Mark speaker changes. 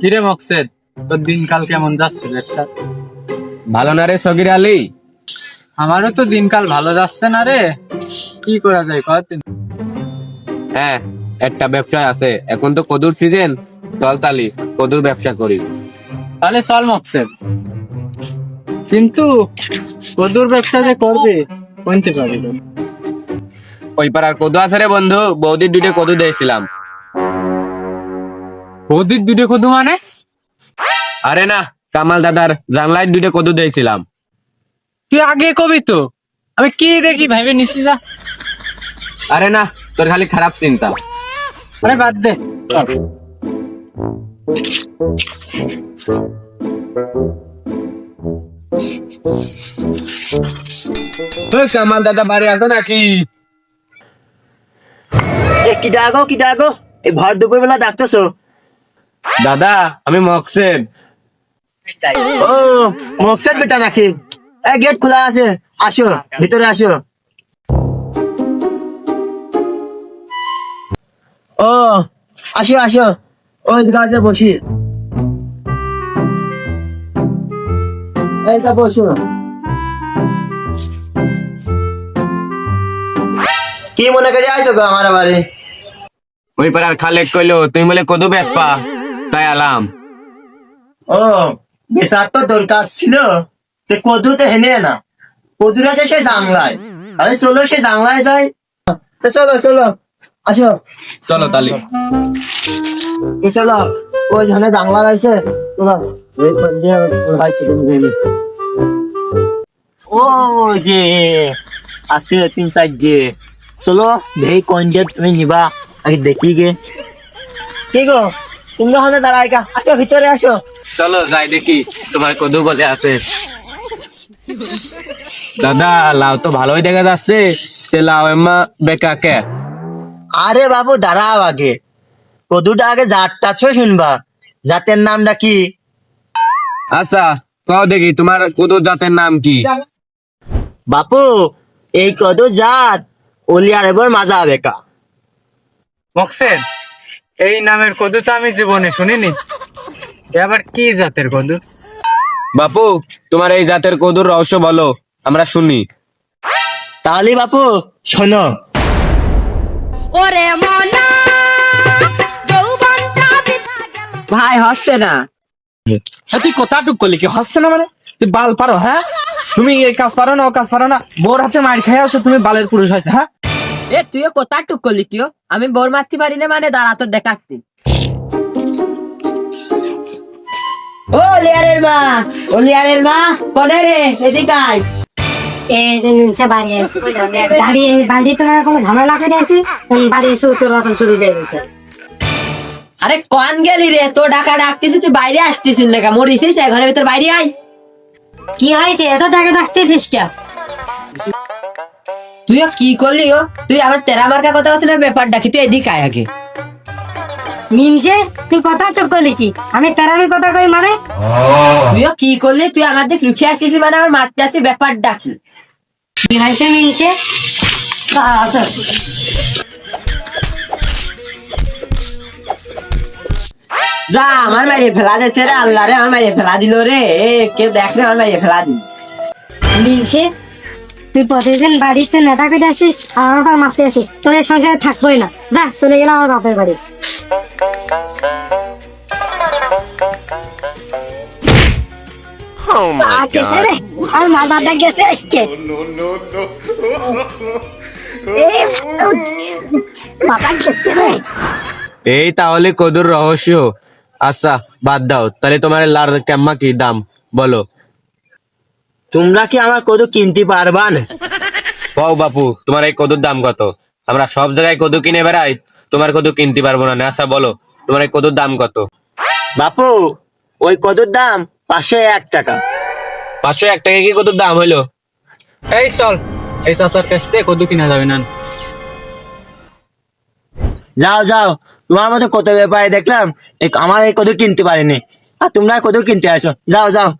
Speaker 1: কিরে মকসেদ? তোর দিনকাল কেমন যাচ্ছে ব্যবসা
Speaker 2: ভালো না রে সগির আলী?
Speaker 1: আমারও তো দিনকাল ভালো যাচ্ছে না রে। কি করা যায় কদিন
Speaker 2: হ্যাঁ একটা ব্যবসা আছে। এখন তো কদুর সিজন চল তালি কদুর ব্যবসা করি।
Speaker 1: তাহলে চল মকসেদ। কিন্তু কদুর ব্যবসা যে করবে কোনতে পারি
Speaker 2: ওই পাড়ার কদু আছে রে বন্ধু বৌদির দুইটা কদু দিয়েছিলাম।
Speaker 1: বৌদির দুটো কদু মানে?
Speaker 2: আরে না কামাল দাদার জানলায় দুইটা কদু দিয়েছিলাম।
Speaker 1: তুই আগে কবি তো। আমি কি দেখি ভাইবে নিছি যা।
Speaker 2: আরে না তোর খালি খারাপ চিন্তা।
Speaker 1: আরে বাদ দে।
Speaker 2: কামাল দাদা বাড়ি আসো নাকি?
Speaker 3: এ কি ডাকো কি ডাকো? এই ভর দুপুর বেলা ডাকতেছো?
Speaker 2: দাদা, আমি মকসেদ।
Speaker 3: ও, মকসেদ বেটা নাকি? এ, গেট খোলা আছে। আসো, ভিতরে আসো। ও, আসো আসো। ওই গাছে বসি। এইটা বসো। কি মনে করে আইছো গো আমার বাড়ি?
Speaker 2: ওই পাড়ার খালেক কইলো তুই বলে কদু বেসপা তাই আলাম।
Speaker 3: ও বেচার তো দরকার ছিল। তো কদু তো হেনে না কদুরা যে সে জাংলায় আরে চলো সে জাংলায় যাই। তো চলো চলো। আসো।
Speaker 2: চলো তালি।
Speaker 3: এই চলো ওই ধানে জাংলা রয়েছে তোমার ওই পন্ডিয়া ভাই ও যে আছে তিন চার যে। চলো ভেই দিয়ে তুমি নিবা আগে দেখি গে। কি গো? দাঁড়াই কা আসো ভিতরে আসো।
Speaker 2: চলো যাই দেখি তোমার কদু বলে আছে। দাদা লাউ তো ভালোই দেখা যাচ্ছে। সে লাউ বেকা কে?
Speaker 3: আরে বাবু দাঁড়াও আগে। কদুটা আগে জাতটা ছো শুনবা। জাতের নামটা কি?
Speaker 2: আচ্ছা কও দেখি তোমার কদু জাতের নাম কি?
Speaker 3: বাপু এই কদু জাত অলিয়ার এবার মাজা বেকা।
Speaker 1: মকসেদ এই নামের কদু তো আমি জীবনে শুনিনি। এ আবার কি জাতের কদু?
Speaker 2: বাপু তোমার এই জাতের কদুর রহস্য বলো আমরা শুনি।
Speaker 3: তাহলে বাপু শোনো।
Speaker 4: ওরে মনা যৌবনটা বৃথা গেল।
Speaker 5: ভাই হচ্ছে না।
Speaker 6: হ্যাঁ তুই কথাটুক করলি কি? হচ্ছে না মানে? তুই বাল পারো হ্যাঁ? তুমি এই কাজ পারো না ও কাজ পারো না। বোর হাতে মার খেয়ে আসো তুমি বালের পুরুষ হয়েছে হ্যাঁ?
Speaker 5: এ তুইও কোথা টুক করলি আমি বোর মারতে পারি না মানে দাঁড়া তোর দেখাচ্ছি। ও লিয়ারের মা ও লিয়ারের মা কনে রে এদিকে আয়
Speaker 7: এই যে নিচে বাড়ি আছে বাড়ি বাড়ি তোমার কোনো ঝামেলা করে আছে বাড়ি এসে উত্তর কথা শুরু হয়ে গেছে
Speaker 5: আরে কন গেলি রে তো ডাকা ডাকতেছি তুই বাইরে আসতেছিস না মরিছিস না ঘরের ভিতর বাইরে আয়।
Speaker 7: কি হয়েছে? এত টাকা ডাকতেছিস কে
Speaker 5: তুইও কি করলি ও তুই আমার তেরা মার্কা কথা বলছিস না ব্যাপারটা কি? তুই এদিকে আয় আগে।
Speaker 7: তুই কথা তো করলি কি? আমি তেরামি কথা কই মানে?
Speaker 5: তুইও কি করলি? তুই আমার দিকে লুকিয়ে আসছিস মানে আমার মারতে আসি ব্যাপারটা কি?
Speaker 7: কি হয়েছে
Speaker 5: যা আমার মারিয়ে ফেলা দিচ্ছে রে আল্লাহ রে আমার মারিয়ে ফেলা দিল রে। কেউ দেখ রে আমার মারিয়ে ফেলা দিল।
Speaker 7: মিনছে তুই প্রতিদিন বাড়িতে নেতা করে আসিস আর আমার পর মাফি আসি তোর এই সংসারে থাকবোই না। যা চলে গেলাম আমার বাপের বাড়ি। আ, গেছে রে। আর মাথাটা গেছে আজকে। মাথা গেছে রে।
Speaker 2: এই তাহলে কদুর রহস্য। আচ্ছা বাদ দাও। তাহলে তোমার লার কেম্মা কি দাম? বলো।
Speaker 3: তোমরা কি আমার কদু কিনতে পারবা না
Speaker 2: কও বাপু তোমার এই কদুর দাম কত? আমরা সব জায়গায় কদু কিনে বেড়াই তোমার কদু কিনতে পারব না। আচ্ছা বলো তোমার এই কদুর দাম কত?
Speaker 3: বাপু ওই কদুর দাম পাঁচশো এক টাকা।
Speaker 2: পাঁচশো এক টাকা কি কদুর দাম হইল?
Speaker 1: এই চল এই চাচার কাছ থেকে কদু কিনা যাবে না।
Speaker 3: যাও যাও তোমার মতো কত ব্যাপারে দেখলাম এই- আমার এই কদু কিনতে পারিনি। আর তোমরা কদু কিনতে আসো। যাও যাও।